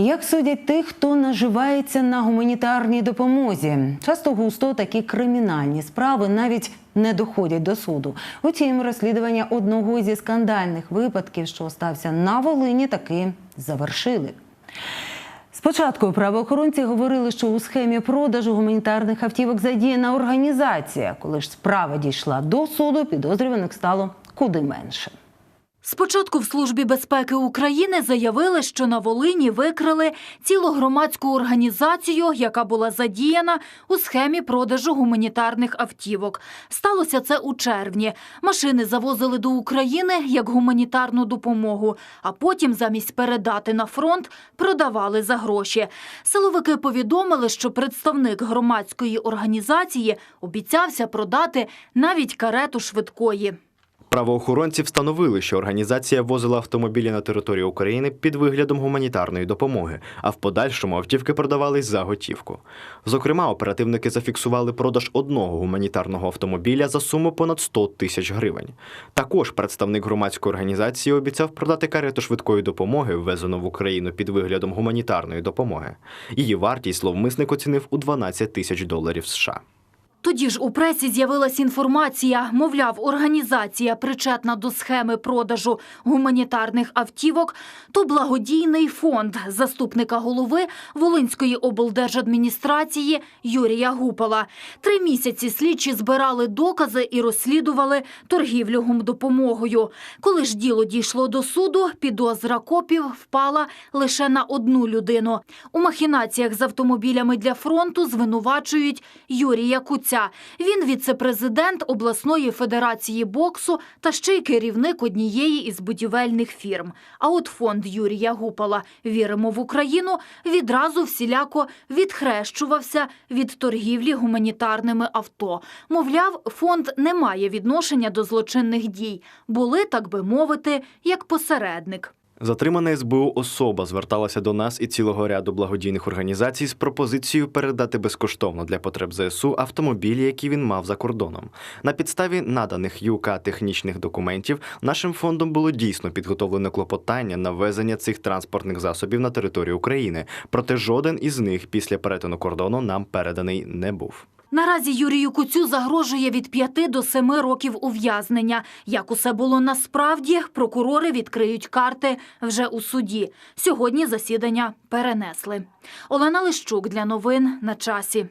Як судять тих, хто наживається на гуманітарній допомозі? Часто густо такі кримінальні справи навіть не доходять до суду. Утім, розслідування одного зі скандальних випадків, що стався на Волині, таки завершили. Спочатку правоохоронці говорили, що у схемі продажу гуманітарних автівок задіяна організація. Коли ж справа дійшла до суду, підозрюваних стало куди менше. Спочатку в Службі безпеки України заявили, що на Волині викрили цілу громадську організацію, яка була задіяна у схемі продажу гуманітарних автівок. Сталося це у червні. Машини завозили до України як гуманітарну допомогу, а потім замість передати на фронт продавали за гроші. Силовики повідомили, що представник громадської організації обіцявся продати навіть карету швидкої. Правоохоронці встановили, що організація возила автомобілі на територію України під виглядом гуманітарної допомоги, а в подальшому автівки продавались за готівку. Зокрема, оперативники зафіксували продаж одного гуманітарного автомобіля за суму понад 100 тисяч гривень. Також представник громадської організації обіцяв продати карету швидкої допомоги, ввезену в Україну під виглядом гуманітарної допомоги. Її вартість зловмисник оцінив у 12 тисяч доларів США. Тоді ж у пресі з'явилась інформація, мовляв, організація причетна до схеми продажу гуманітарних автівок, то благодійний фонд заступника голови Волинської облдержадміністрації Юрія Гупала. Три місяці слідчі збирали докази і розслідували торгівлю гумдопомогою. Коли ж діло дійшло до суду, підозра копів впала лише на одну людину. У махінаціях з автомобілями для фронту звинувачують Юрія Куця. Він віце-президент обласної федерації боксу та ще й керівник однієї із будівельних фірм. А от фонд Юрія Гупала «Віримо в Україну» відразу всіляко відхрещувався від торгівлі гуманітарними авто. Мовляв, фонд не має відношення до злочинних дій. Були, так би мовити, як посередник. Затримана СБУ особа зверталася до нас і цілого ряду благодійних організацій з пропозицією передати безкоштовно для потреб ЗСУ автомобілі, які він мав за кордоном. На підставі наданих ЮК технічних документів нашим фондом було дійсно підготовлено клопотання на ввезення цих транспортних засобів на територію України. Проте жоден із них після перетину кордону нам переданий не був. Наразі Юрію Куцю загрожує від 5 до 7 років ув'язнення. Як усе було насправді, прокурори відкриють карти вже у суді. Сьогодні засідання перенесли. Олена Лищук для новин на часі.